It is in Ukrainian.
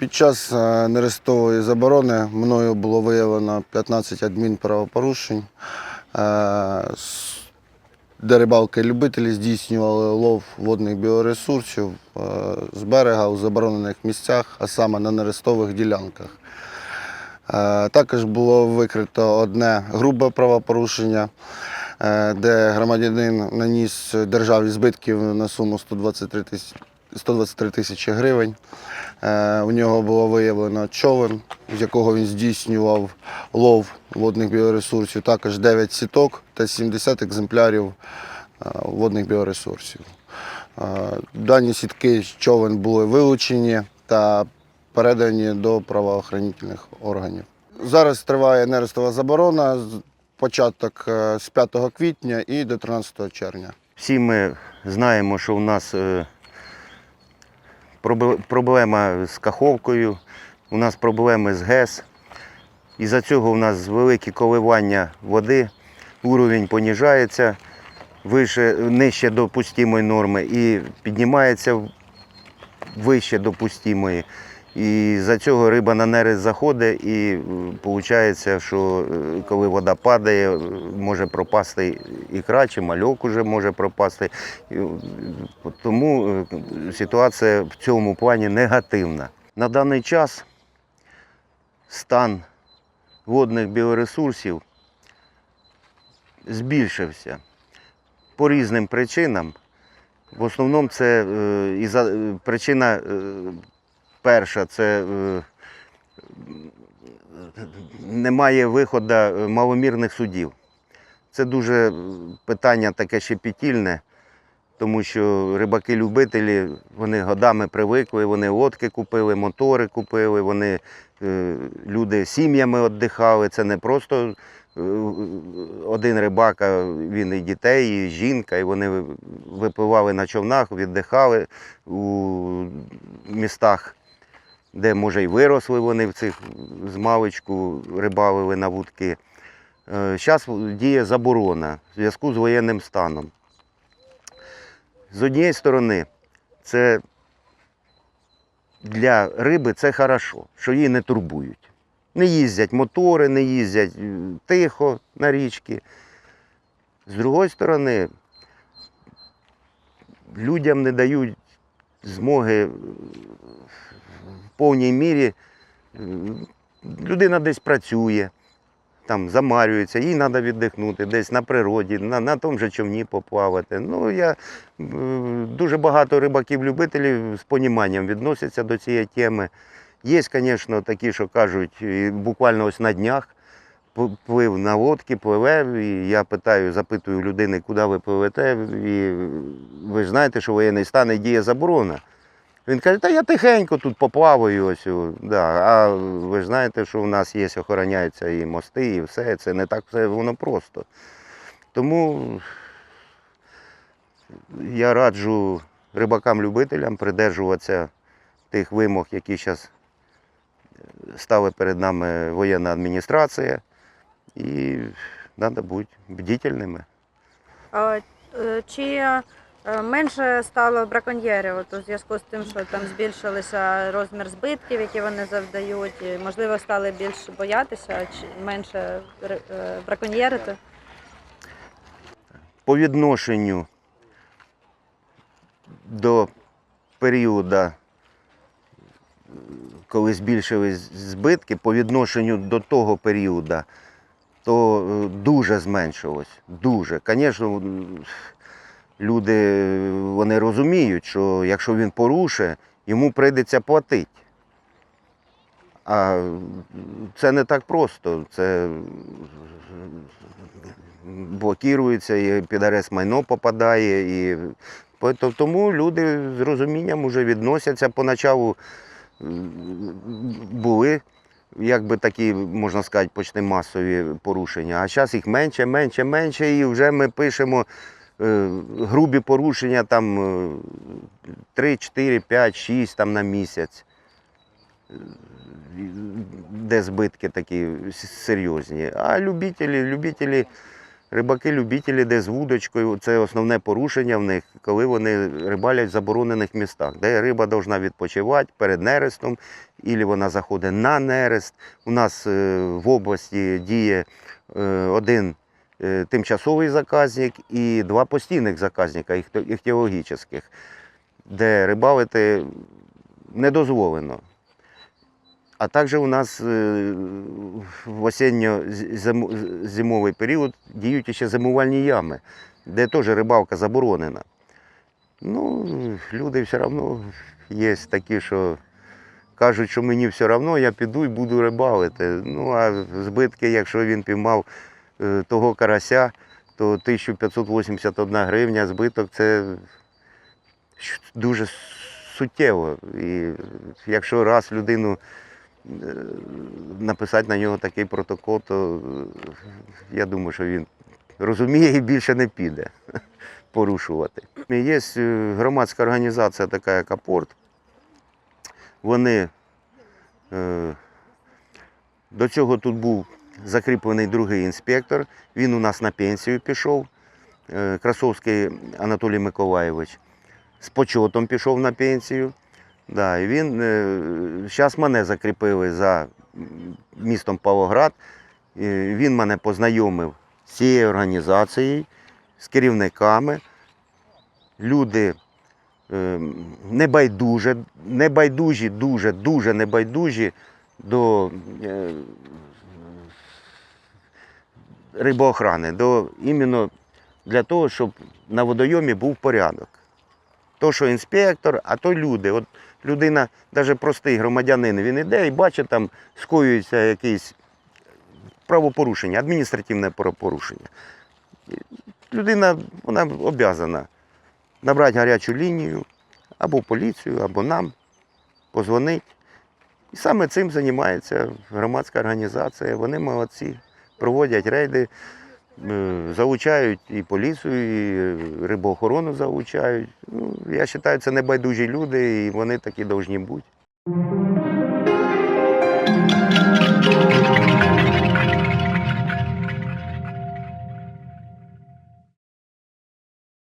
Під час е, нерестової заборони мною було виявлено 15 адмінправопорушень, е, де рибалки любителі здійснювали лов водних біоресурсів е, з берега у заборонених місцях, а саме на нерестових ділянках. Е, Також було викрито одне грубе правопорушення, е, де громадянин наніс державі збитків на суму 123 тисячі 123 тисячі гривень. Е, У нього було виявлено човен, з якого він здійснював лов водних біоресурсів, також 9 сіток та 70 екземплярів водних біоресурсів. Дані сітки з човен були вилучені та передані до правоохоронних органів. Зараз триває нерестова заборона, початок е, з 5 квітня і до 13 червня. Всі ми знаємо, що у нас е, проблема з каховкою, у нас проблеми з ГЕС. Із-за цього у нас великі коливання води, уровень поніжається вище, нижче допустимої норми і піднімається вище допустимої. І за цього риба на нерест заходить і виходить, що е, коли вода падає, е, може пропасти ікра, чи мальок уже може пропасти. Е, Тому е, ситуація в цьому плані негативна. На даний час стан водних біоресурсів збільшився по різним причинам. В основному це е, і за, е, причина е, перша це е, немає виходу е, маломірних судів. Це дуже е, питання таке щепетільне, тому що рибаки-любителі вони годами привикли, вони лодки купили, мотори купили, вони люди сім'ями віддихали. Це не просто один рибак, а він і дітей, і жінка, і вони випливали на човнах, віддихали у містах, де, може, й виросли вони в цих з маличку, рибалили на вудки. Зараз діє заборона в зв'язку з воєнним станом. З однієї сторони, це для риби це хорошо, що її не турбують. Не їздять мотори, не їздять е, тихо на річки. З другої сторони, людям не дають змоги в повній мірі. е, Людина десь працює, там замарюється, їй треба віддихнути десь на природі, на, на тому же човні поплавати. Ну, я, е, дуже багато рибаків-любителів з поніманням відносяться до цієї теми. Є, звісно, такі, що кажуть, буквально ось на днях плив на лодці, пливе, і я питаю, запитую людини, куди ви пливете, і ви ж знаєте, що воєнний стан і діє заборона. Він каже, та я тихенько тут поплаваю. Ось, да. А ви ж знаєте, що в нас є, охороняються і мости, і все. Це не так все воно просто. Тому я раджу рибакам-любителям придержуватися тих вимог, які зараз ставить перед нами воєнна адміністрація. І треба бути бдительними. А, е, Чи е, менше стало браконьєрів от у зв'язку з тим, що там збільшилися розмір збитків, які вони завдають, і, можливо, стали більше боятися, чи менше е, браконьєрити? по відношенню до періоду, е, коли збільшились збитки, по відношенню до того періоду, то е, дуже зменшилось. Дуже. Звісно, люди е, вони розуміють, що якщо він порушить, йому прийдеться платити. А це не так просто. Це блокується, і під арест майно попадає. І... Тому люди з розумінням вже відносяться. Поначалу були, як би такі, можна сказати, почти масові порушення. А зараз їх менше, менше, менше, і вже ми пишемо е, грубі порушення там е, 3, 4, 5, 6 там, на місяць. Е, Де збитки такі серйозні. А любителі, любителі Рибаки-любителі, де з вудочкою, це основне порушення в них, коли вони рибалять в заборонених містах, де риба повинна відпочивати перед нерестом, або вона заходить на нерест. У нас е, в області діє е, один е, тимчасовий заказник і два постійних заказника іхтіологічних, де рибалити не дозволено. А також у нас е, в осінньо-зимовий період діють ще зимувальні ями, де теж рибалка заборонена. Ну, люди все одно є такі, що кажуть, що мені все одно, я піду і буду рибалити. Ну, а збитки, якщо він піймав е, того карася, то 1581 гривня збиток це дуже суттєво. І якщо раз людину написати на нього такий протокол, то е, я думаю, що він розуміє і більше не піде порушувати. Є е, громадська організація, така як Апорт. Вони е, до цього тут був закріплений другий інспектор. Він у нас на пенсію пішов. е, Красовський Анатолій Миколаєвич. З почотом пішов на пенсію. Да, і він зараз мене закріпили за містом Павлоград. Е, Він мене познайомив з цією організацією, з керівниками. Люди е, небайдуже, небайдужі, дуже, дуже небайдужі до е, рибоохрани, до іменно для того, щоб на водойомі був порядок. То, що інспектор, а то люди. От людина, навіть простий громадянин, він іде і бачить, там скоюється якесь правопорушення, адміністративне правопорушення. Людина вона обязана набрати гарячу лінію або поліцію, або нам, позвонити. І саме цим займається громадська організація. Вони молодці, проводять рейди, е, залучають і поліцію, і рибоохорону залучають. Ну, я вважаю, це небайдужі люди, і вони такі повинні бути.